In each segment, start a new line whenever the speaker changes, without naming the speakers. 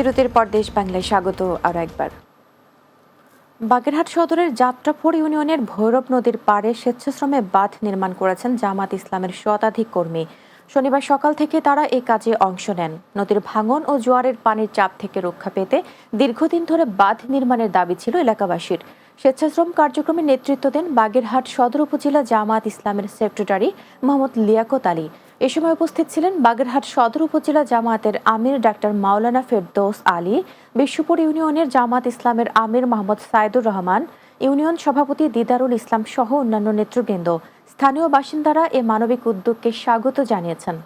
বিরতির পর দেশ বাংলায় স্বাগত আরও একবার। বাগেরহাট সদরের যাত্রাপুর ইউনিয়নের ভৈরব নদীর পাড়ে স্বেচ্ছাশ্রমে বাঁধ নির্মাণ করেছেন জামাত ইসলামের শতাধিক কর্মী। শনিবার সকাল থেকে তারা এই কাজে অংশ নেন। নদীর ভাঙন ও জোয়ারের পানির চাপ থেকে রক্ষা পেতে দীর্ঘদিন ধরে বাঁধ নির্মাণের দাবি ছিল এলাকাবাসীর। স্বেচ্ছাশ্রম কার্যক্রমে নেতৃত্ব দেন বাগেরহাট সদর উপজেলা জামাত ইসলামের সেক্রেটারি মোহাম্মদ লিয়াকত আলী। এ সময় উপস্থিত ছিলেন বাগেরহাট সদর উপজেলা জামায়াতের আমির ডাক্তার মাওলানা ফেরদৌস আলী বিশ্বপুর ইউনিয়নের জামাত ইসলামের আমির মোহাম্মদ সাইদুর রহমান, ইউনিয়ন সভাপতি দিদারুল ইসলাম সহ অন্যান্য নেতৃবৃন্দ। স্থানীয় বাসিন্দারা এ মানবিক উদ্যোগকে স্বাগত জানিয়েছেন।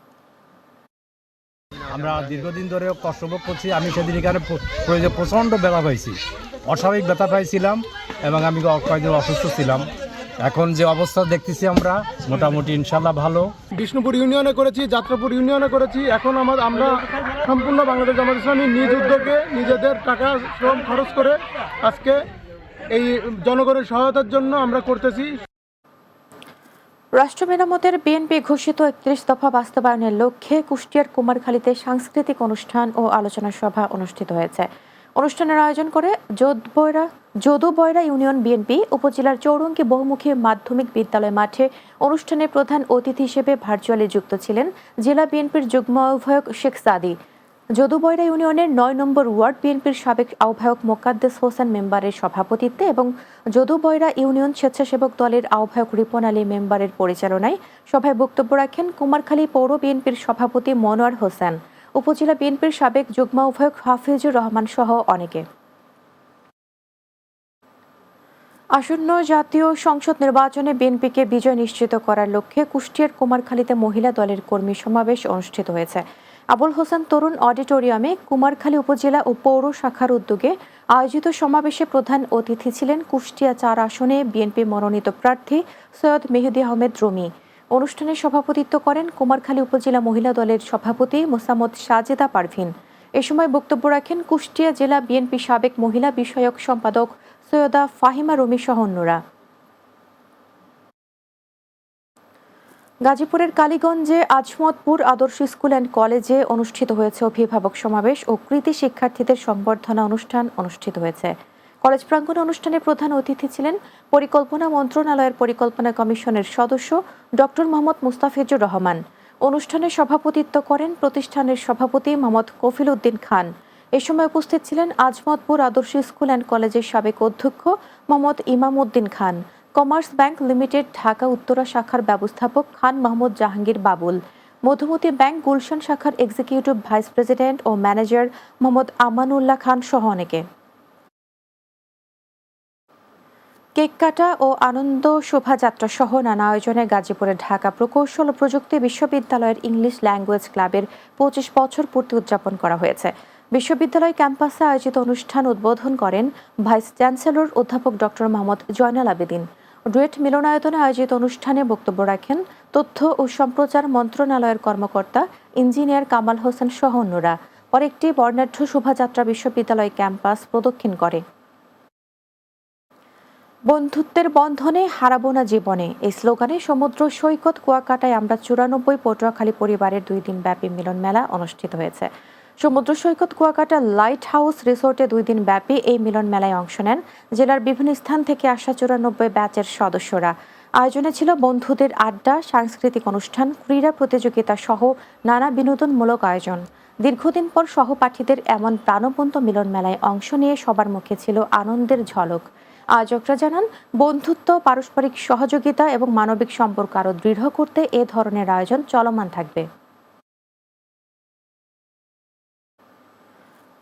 আমরা দীর্ঘদিন ধরে কষ্ট ভোগ করছি। আমি সেদিন এখানে প্রচণ্ড ব্যথা পাইছি। অস্বাভাবিক ব্যথা পাইছিলাম এবং আমি কয়েকদিন অসুস্থ ছিলাম। এখন যে অবস্থা দেখতেছি আমরা মোটামুটি ইনশাল্লাহ ভালো।
বিষ্ণুপুর ইউনিয়নে করেছি যাত্রাপুর ইউনিয়নে করেছি। এখন আমার আমরা সম্পূর্ণ বাংলাদেশ জামাত ইসলামী নিজ উদ্যোগে নিজেদের টাকা শ্রম খরচ করে আজকে এই জনগণের সহায়তার জন্য আমরা করতেছি।
রাষ্ট্র মেরামতের বিএনপি ঘোষিত একত্রিশ দফা বাস্তবায়নের লক্ষ্যে কুষ্টিয়ার কুমারখালীতে সাংস্কৃতিক অনুষ্ঠান ও আলোচনা সভা অনুষ্ঠিত হয়েছে। অনুষ্ঠানের আয়োজন করে যোধবয়রা যদুবয়রা ইউনিয়ন বিএনপি, উপজেলার চৌরঙ্গি বহুমুখী মাধ্যমিক বিদ্যালয় মাঠে অনুষ্ঠানে প্রধান অতিথি হিসেবে ভার্চুয়ালি যুক্ত ছিলেন জেলা বিএনপির যুগ্ম আহ্বায়ক শেখ সাদি। যদুবয়রা ইউনিয়নের নয় নম্বর ওয়ার্ড বিএনপির সাবেক আহ্বায়ক মোকাদ্দেস হোসেন মেম্বারের সভাপতিত্বে এবং যদুবয়রা ইউনিয়ন স্বেচ্ছাসেবক দলের আহ্বায়ক রিপন আলী মেম্বারের পরিচালনায় সভায় বক্তব্য রাখেন কুমারখালী পৌর বিএনপির সভাপতি মনোয়ার হোসেন। উপজেলা বিএনপির সাবেক যুগ্ম আহ্বায়ক হাফিজুর রহমান সহ অনেকে। আসন্ন জাতীয় সংসদ নির্বাচনে বিএনপিকে বিজয় নিশ্চিত করার লক্ষ্যে কুষ্টিয়ার কুমারখালীতে মহিলা দলের কর্মী সমাবেশ অনুষ্ঠিত হয়েছে। আবুল হোসেন তরুণ অডিটোরিয়ামে কুমারখালী উপজেলা ও পৌর শাখার উদ্যোগে আয়োজিত সমাবেশে প্রধান অতিথি ছিলেন কুষ্টিয়া চার আসনে বিএনপি মনোনীত প্রার্থী সৈয়দ মেহেদি আহমেদ রুমি। অনুষ্ঠানে সভাপতিত্ব করেন কুমারখালী উপজেলা মহিলা দলের সভাপতি মোসাম্মদ সাজেদা পারভিন। এ সময় বক্তব্য রাখেন কুষ্টিয়া জেলা বিএনপি সাবেক মহিলা বিষয়ক সম্পাদক সৈয়দা ফাহিমা রুমি সহ অন্যরা। গাজীপুরের কালীগঞ্জে আজমতপুর আদর্শ স্কুল অ্যান্ড কলেজে অনুষ্ঠিত হয়েছে অভিভাবক সমাবেশ ও কৃতি শিক্ষার্থীদের সংবর্ধনা অনুষ্ঠান অনুষ্ঠিত হয়েছে। কলেজ প্রাঙ্গণে অনুষ্ঠানে প্রধান অতিথি ছিলেন পরিকল্পনা মন্ত্রণালয়ের পরিকল্পনা কমিশনের সদস্য ডক্টর মোহাম্মদ মুস্তাফিজুর রহমান। অনুষ্ঠানে সভাপতিত্ব করেন প্রতিষ্ঠানের সভাপতি মোহাম্মদ কফিল উদ্দিন খান। এ সময় উপস্থিত ছিলেন আজমতপুর আদর্শ স্কুল অ্যান্ড কলেজের সাবেক অধ্যক্ষ Mohammad Imam Uddin Khan. Commerce bank limited, Dhaka Uttara শাখার ব্যবস্থাপক খান মাহমুদ জাহাঙ্গীর বাবুল। মধুমতি ব্যাংক গুলশান শাখার এক্সিকিউটিভ ভাইস প্রেসিডেন্ট ও ম্যানেজার মোহাম্মদ আমানুল্লাহ খান সহ অনেকে। কেক কাটা ও আনন্দ শোভাযাত্রা সহ নানা আয়োজনে গাজীপুরের ঢাকা প্রকৌশল ও প্রযুক্তি বিশ্ববিদ্যালয়ের ইংলিশ ল্যাঙ্গুয়েজ ক্লাবের পঁচিশ বছর পূর্তি উদযাপন করা হয়েছে। বিশ্ববিদ্যালয় ক্যাম্পাসে আয়োজিত অনুষ্ঠান উদ্বোধন করেন ভাইস চ্যান্সেলর অধ্যাপক ডক্টর মোহাম্মদ জয়নাল আবেদিন। ডুয়েট মিলনায়তনে আয়োজিত অনুষ্ঠানে বক্তব্য রাখেন তথ্য ও সম্প্রচার মন্ত্রণালয়ের কর্মকর্তা ইঞ্জিনিয়ার কামাল হোসেন সহ অন্যরা। পরে একটি বর্ণাঢ্য শোভাযাত্রা বিশ্ববিদ্যালয় ক্যাম্পাস প্রদক্ষিণ করে। বন্ধুত্বের বন্ধনে হারাবো না জীবনে। এই স্লোগানে সমুদ্র সৈকত কুয়াকাটায় আমরা চুরানব্বই পটুয়াখালী পরিবারের দুই দিন ব্যাপী মিলন মেলা অনুষ্ঠিত হয়েছে। সমুদ্র সৈকত কুয়াকাটা লাইট হাউস রিসোর্টে দুই দিন ব্যাপী এই মিলন মেলায় অংশ নেন জেলার বিভিন্ন স্থান থেকে আসা চুরানব্বই ব্যাচের সদস্যরা। আয়োজনে ছিল বন্ধুদের আড্ডা, সাংস্কৃতিক অনুষ্ঠান, ক্রীড়া প্রতিযোগিতা সহ নানা বিনোদনমূলক আয়োজন। দীর্ঘদিন পর সহপাঠীদের এমন প্রাণবন্ত মিলন মেলায় অংশ নিয়ে সবার মুখে ছিল আনন্দের ঝলক। আয়োজকরা জানান, বন্ধুত্ব, পারস্পরিক সহযোগিতা এবং মানবিক সম্পর্ক আরও দৃঢ় করতে এ ধরনের আয়োজন চলমান থাকবে।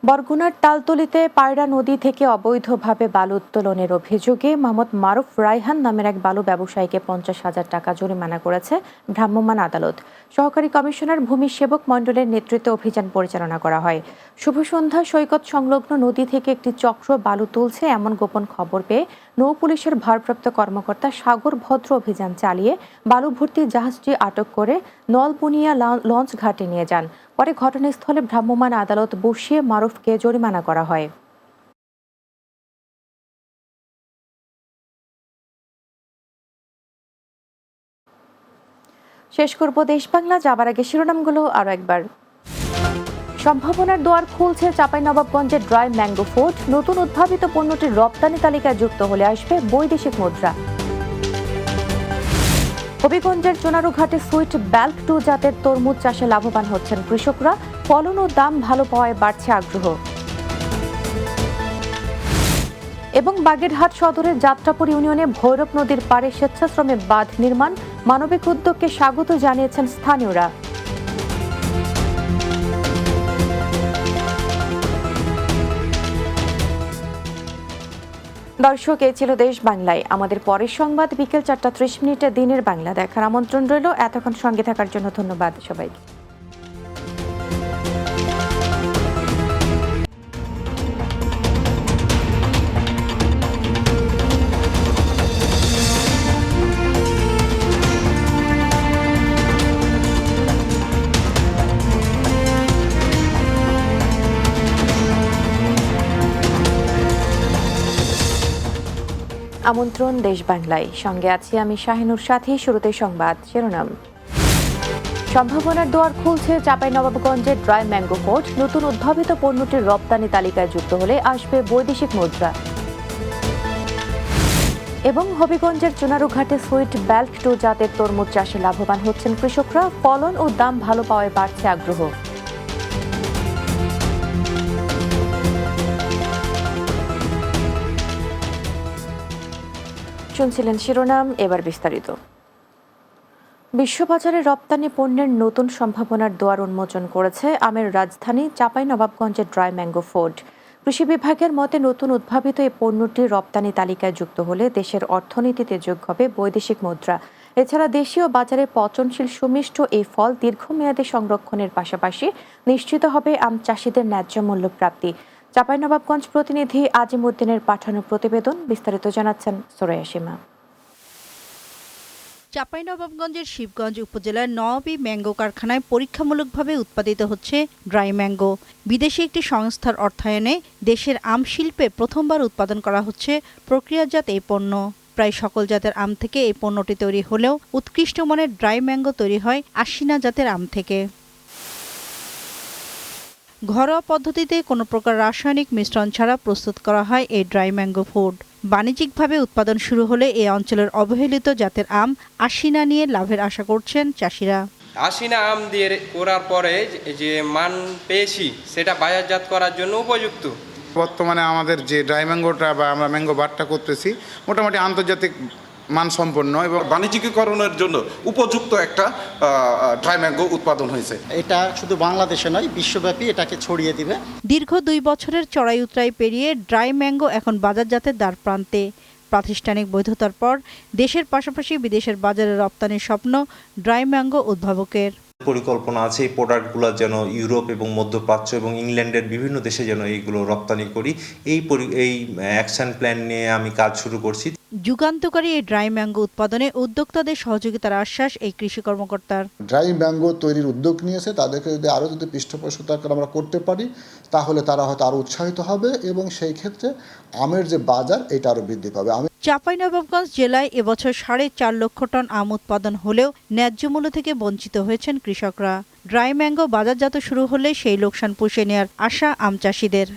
বরগুনার তালতলিতে পায়রা নদী থেকে অবৈধভাবে বালু উত্তোলনের অভিযোগে মোহাম্মদ মারুফ রায়হান নামের এক বালু ব্যবসায়ীকে পঞ্চাশ হাজার টাকা জরিমানা করেছে ভ্রাম্যমাণ আদালত। সহকারী কমিশনার ভূমি সেবক মণ্ডলের নেতৃত্বে অভিযান পরিচালনা করা হয়। শুভ সন্ধ্যা সৈকত সংলগ্ন নদী থেকে একটি চক্র বালু তুলছে এমন গোপন খবর পেয়ে নৌ পুলিশের ভারপ্রাপ্ত কর্মকর্তা সাগর ভদ্র অভিযান চালিয়ে বালু ভর্তি জাহাজটি আটক করে নলবুনিয়া লা- লঞ্চ ঘাটে নিয়ে যান। পরে ঘটনাস্থলে ভ্রাম্যমাণ আদালত বসিয়ে মারুফকে জরিমানা করা হয়। শেষ করব দেশ বাংলা, যাবার আগে শিরোনামগুলো আরও একবার। সম্ভাবনার দোয়ার খুলছে চাঁপাইনবাবগঞ্জের ড্রাই ম্যাঙ্গো ফুড। নতুন উদ্ভাবিত পণ্যটির রপ্তানি তালিকায় যুক্ত হলে আসবে বৈদেশিক মুদ্রা। হবিগঞ্জের চোনারুঘাটে সুইট ব্যাল্ক টু জাতের তরমুজ চাষে লাভবান হচ্ছেন কৃষকরা। ফলন ও দাম ভালো পাওয়ায় বাড়ছে আগ্রহ। এবং বাগেরহাট সদরের যাত্রাপুর ইউনিয়নে ভৈরব নদীর পাড়ে স্বেচ্ছাশ্রমে বাঁধ নির্মাণ। মানবিক উদ্যোগকে স্বাগত জানিয়েছেন স্থানীয়রা। দর্শক, এ ছিল দেশ বাংলায়। আমাদের পরের সংবাদ বিকেল চারটা ত্রিশ মিনিটে দিনের বাংলা দেখার আমন্ত্রণ রইল। এতক্ষণ সঙ্গে থাকার জন্য ধন্যবাদ সবাইকে। আমন্ত্রণ দেশ বাংলায়। সঙ্গে আছি আমি শাহিনুর সাথী, শুরুতে সংবাদ শিরোনাম। সম্ভাবনার দুয়ার খুলছে চাঁপাইনবাবগঞ্জের ড্রাই ম্যাঙ্গো পোর্ট নতুন উদ্ভাবিত পণ্যটির রপ্তানি তালিকায় যুক্ত হলে আসবে বৈদেশিক মুদ্রা। এবং হবিগঞ্জের চুনারুঘাটে সুইট ব্যাল্ট টু জাতের তরমুজ চাষে লাভবান হচ্ছেন কৃষকরা। ফলন ও দাম ভালো পাওয়ায় বাড়ছে আগ্রহ। শুনছিলেন শিরোনাম, এবার বিস্তারিত। বিশ্ববাজারে রপ্তানি পণ্যের নতুন সম্ভাবনার দুয়ার উন্মোচন করেছে আমের রাজধানী চাঁপাইনবাবগঞ্জের ড্রাই ম্যাঙ্গো ফুড। কৃষি বিভাগের মতে নতুন উদ্ভাবিত এই পণ্যটি রপ্তানি তালিকায় যুক্ত হলে দেশের অর্থনীতিতে যোগ হবে বৈদেশিক মুদ্রা। এছাড়া দেশীয় বাজারে পচনশীল সুমিষ্ট এই ফল দীর্ঘমেয়াদী সংরক্ষণের পাশাপাশি নিশ্চিত হবে আম চাষিদের ন্যায্য মূল্য প্রাপ্তি চাঁপাইনবাবগঞ্জ প্রতিনিধি আজিমুদ্দিনের পাঠানো প্রতিবেদন বিস্তারিত জানাচ্ছেন সোরাইয়া সীমা।
চাঁপাইনবাবগঞ্জের শিবগঞ্জ উপজেলার নওয়াবী ম্যাঙ্গো কারখানায় পরীক্ষামূলকভাবে উৎপাদিত হচ্ছে ড্রাই ম্যাঙ্গো। বিদেশি একটি সংস্থার অর্থায়নে দেশের আম শিল্পে প্রথমবার উৎপাদন করা হচ্ছে প্রক্রিয়াজাত এই পণ্য। প্রায় সকল জাতের আম থেকে এই পণ্যটি তৈরি হলেও উৎকৃষ্ট মানের ড্রাই ম্যাঙ্গো তৈরি হয় আশিনা জাতের আম থেকে। ঘরোয়া পদ্ধতিতে কোনো প্রকার রাসায়নিক মিশ্রণ ছাড়া প্রস্তুত করা হয় এই ড্রাই ম্যাঙ্গো ফুড। বাণিজ্যিকভাবে উৎপাদন শুরু হলে এই অঞ্চলের অবহেলিত জাতের আম আশিনা নিয়ে লাভের আশা করছেন চাষিরা।
আশিনা আম দিয়ে করার পরে যে- যে মান পেয়েছি সেটা বাজারজাত করার জন্য উপযুক্ত।
বর্তমানে আমাদের যে ড্রাই ম্যাঙ্গোটা বা আমরা ম্যাঙ্গো বারটা করতেছি মোটামুটি আন্তর্জাতিক মানসম্পন্ন এবং
বাণিজ্যিকীকরণের জন্য উপযুক্ত একটা ড্রাই ম্যাঙ্গো উৎপাদন হয়েছে।
এটা শুধু বাংলাদেশে নয় বিশ্বব্যাপী এটাকে ছড়িয়ে দিবে।
দীর্ঘ দুই বছরের চড়াই উতরাই পেরিয়ে ড্রাই ম্যাঙ্গো এখন বাজারজাতের দ্বার প্রান্তে। প্রাতিষ্ঠানিক বৈধতার পর দেশের পাশাপাশি বিদেশের বাজারে রপ্তানির স্বপ্ন ড্রাই ম্যাঙ্গো উদ্ভাবকের।
পরিকল্পনা আছে এই প্রোডাক্টগুলো যেন ইউরোপ এবং মধ্যপ্রাচ্য এবং ইংল্যান্ডের বিভিন্ন দেশে যেন এইগুলো রপ্তানি করি। এই পরি- এই অ্যাকশন প্ল্যান নিয়ে আমি কাজ শুরু করছি।
যুগান্তকারী এই ড্রাই ম্যাঙ্গো উৎপাদনে উদ্যোক্তাদের সহযোগিতার আশ্বাস এই কৃষি কর্মকর্তার।
ড্রাই ম্যাঙ্গো তৈরির উদ্যোগ নিয়েছে তাদেরকে যদি আরও যদি পৃষ্ঠপোষকতা আমরা করতে পারি তাহলে তারা হয়তো আরও উৎসাহিত হবে এবং সেই ক্ষেত্রে আমের যে বাজার এটা আরও বৃদ্ধি পাবে। আমি
চাঁপাইনবাবগঞ্জ জেলায় এবছর সাড়ে চার লক্ষ টন আম উৎপাদন হলেও ন্যায্য মূল্য থেকে বঞ্চিত হয়েছেন কৃষকরা। ড্রাই ম্যাঙ্গো বাজারজাত শুরু হলে সেই লোকসান পুষে নেয়ার আশা আম চাষিদের।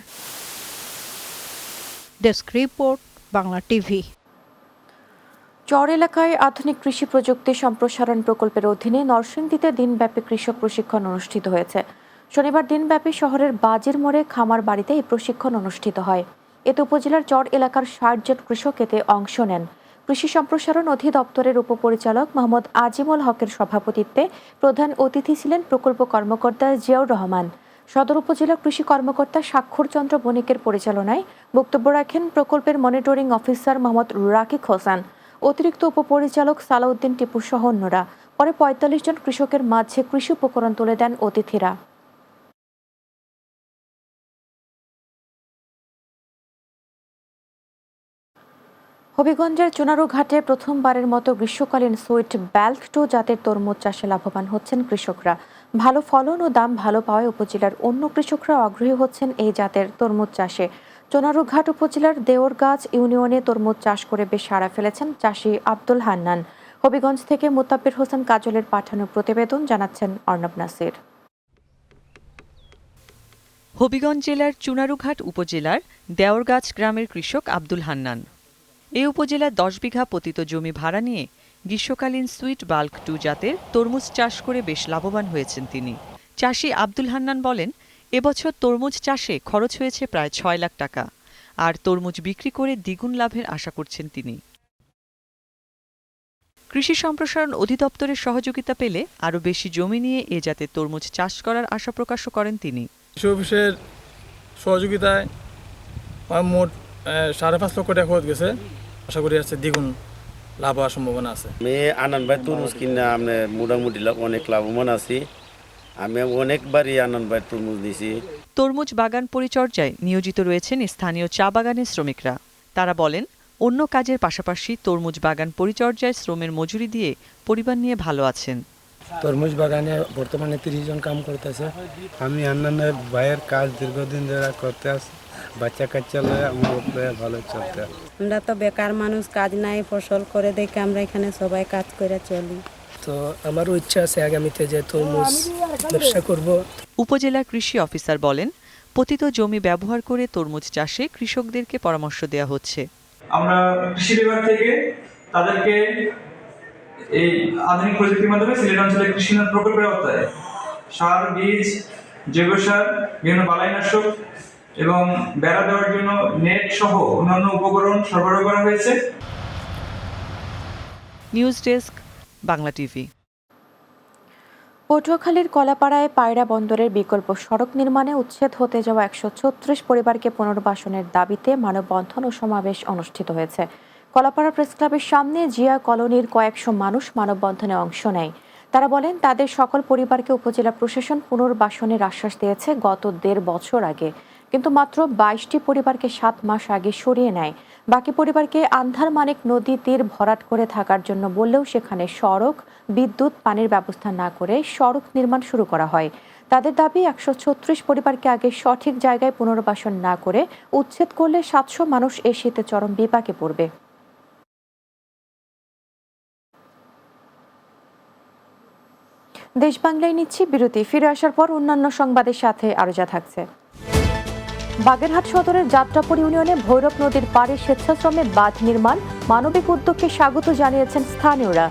Desk report Bangla TV.
চর এলাকায় আধুনিক কৃষি প্রযুক্তি সম্প্রসারণ প্রকল্পের অধীনে নরসিংদীতে দিনব্যাপী কৃষক প্রশিক্ষণ অনুষ্ঠিত হয়েছে। শনিবার দিনব্যাপী শহরের বাজির মোড়ে খামার বাড়িতে এই প্রশিক্ষণ অনুষ্ঠিত হয়। এতে উপজেলার চর এলাকার ষাট জন কৃষক এতে অংশ নেন। কৃষি সম্প্রসারণ অধিদপ্তরের উপপরিচালক মোহাম্মদ আজিমুল হকের সভাপতিত্বে প্রধান অতিথি ছিলেন প্রকল্প কর্মকর্তা জিয়াউর রহমান। সদর উপজেলা কৃষি কর্মকর্তা স্বাক্ষর চন্দ্র বণিকের পরিচালনায় বক্তব্য রাখেন প্রকল্পের মনিটরিং অফিসার মোহাম্মদ রাকিক হোসেন। অতিরিক্ত উপপরিচালক সালাউদ্দিন টিপু সহ অন্যরা। পরে পঁয়তাল্লিশ জন কৃষকের মাঝে কৃষি উপকরণ তুলে দেন অতিথিরা। হবিগঞ্জের চুনারু ঘাটে প্রথমবারের মতো গ্রীষ্মকালীন সুইট ব্যাল্ক টু জাতের তরমুজ চাষে লাভবান হচ্ছেন কৃষকরা। ভালো ফলন ও দাম ভালো পাওয়ায় উপজেলার অন্য কৃষকরা আগ্রহী হচ্ছেন এই জাতের তরমুজ চাষে। চুনারুঘাট উপজেলার দেওরগাছ ইউনিয়নে তরমুজ চাষ করে বেশ সাড়া ফেলেছেন চাষি আব্দুল হান্নান। হবিগঞ্জ থেকে মোতাব্বির হোসেন কাজলের পাঠানো প্রতিবেদন জানাচ্ছেন অর্ণব নাসির।
হবিগঞ্জ জেলার চুনারুঘাট উপজেলার দেওরগাছ গ্রামের কৃষক আব্দুল হান্নান। এই উপজেলার দশ বিঘা পতিত জমি ভাড়া নিয়ে গ্রীষ্মকালীন সুইট বাল্ক টু জাতের তরমুজ চাষ করে বেশ লাভবান হয়েছেন তিনি। চাষি আব্দুল হান্নান বলেন এবছর তরমুজ চাষে খরচ হয়েছে প্রায় ছয় লাখ টাকা। আর তরমুজ বিক্রি করে দ্বিগুণ লাভের আশা করছেন তিনি। কৃষি সম্প্রসারণ অধিদপ্তরের সহযোগিতা পেলে আরও বেশি জমি নিয়ে এ জাতের তরমুজ চাষ করার আশা প্রকাশও করেন তিনি।
কৃষি অফিসের সহযোগিতায় মোট সাড়ে পাঁচ লক্ষ টাকা খরচ গেছে। আশা করি আছে দ্বিগুণ লাভ হওয়ার সম্ভাবনা আছে।
আমি আনন্দ ভাই তরমুজ কিনে আমি মোটামুটি অনেক লাভবান আছি। আমি অনেকবারই আনন্দ ভাই তরমুজ দিছি
তরমুজ বাগান পরিচর্যায় নিয়োজিত রয়েছেন স্থানীয় চা বাগানের শ্রমিকরা। তারা বলেন অন্য কাজের পাশাপাশি তরমুজ বাগান পরিচর্যায় শ্রমের মজুরি দিয়ে পরিবার নিয়ে ভালো আছেন।
তরমুজ বাগানে বর্তমানে তিরিশ জন কাম করতেছে। আমি অন্যান্য ভাইয়ের কাজ দীর্ঘদিন ধরে করতে আসি বাচ্চা কাচ্চা লয়ে আমার ভালো চলতে।
আমরা তো বেকার মানুষ কাজ নাই ফসল করে দেখে আমরা এখানে সবাই কাজ করে চলি।
তো আমারও ইচ্ছা আছে আগামীতে যে তরমুজ ব্যবসা করব।
উপজেলা কৃষি অফিসার বলেন পতিত জমি ব্যবহার করে তরমুজ চাষে কৃষকদেরকে পরামর্শ দেওয়া হচ্ছে।
আমরা কৃষি বিভাগ থেকে তাদেরকে এই আধুনিক প্রযুক্তির মাধ্যমে সিলেট অঞ্চলে কৃষি প্রকল্পের আওতায় সার বীজ জৈব সার বিভিন্ন বালাইনাশক এবং বেড়া দেওয়ার জন্য নেট সহ অন্যান্য উপকরণ সরবরাহ করা হয়েছে।
News desk Bangla TV.
পটুয়াখালীর কলাপাড়ায় পায়রা বন্দরের বিকল্প সড়ক নির্মাণে উচ্ছেদ হতে যাওয়া একশো ছত্রিশ পরিবারকে পুনর্বাসনের দাবিতে মানববন্ধন ও সমাবেশ অনুষ্ঠিত হয়েছে। কলাপাড়া প্রেস ক্লাবের সামনে জিয়া কলোনির কয়েকশো মানুষ মানববন্ধনে অংশ নেয়। তারা বলেন, তাদের সকল পরিবারকে উপজেলা প্রশাসন পুনর্বাসনের আশ্বাস দিয়েছে গত দেড় বছর আগে। কিন্তু মাত্র বাইশটি পরিবারকে সাত মাস আগে সরিয়ে নেয়। বাকি পরিবারকে আন্ধার মানিক নদী তীর ভরাট করে থাকার জন্য বললেও সেখানে সড়ক, বিদ্যুৎ, পানির ব্যবস্থা না করে সড়ক নির্মাণ শুরু করা হয়। তাদের দাবি, একশো ছত্রিশ পরিবারকে আগে সঠিক জায়গায় পুনর্বাসন না করে উচ্ছেদ করলে সাতশো মানুষ এ শীতে চরম বিপাকে পড়বে। দেশ বাংলায় নিচ্ছি বিরতি। ফিরে আসার পর অন্যান্য সংবাদের সাথে আরও যা থাকছে। বাগেরহাট সদরের যাত্রাপুর ইউনিয়নে ভৈরব নদীর পাড়ে স্বেচ্ছাশ্রমে বাঁধ নির্মাণ মানবিক উদ্যোগকে স্বাগত জানিয়েছেন স্থানীয়রা।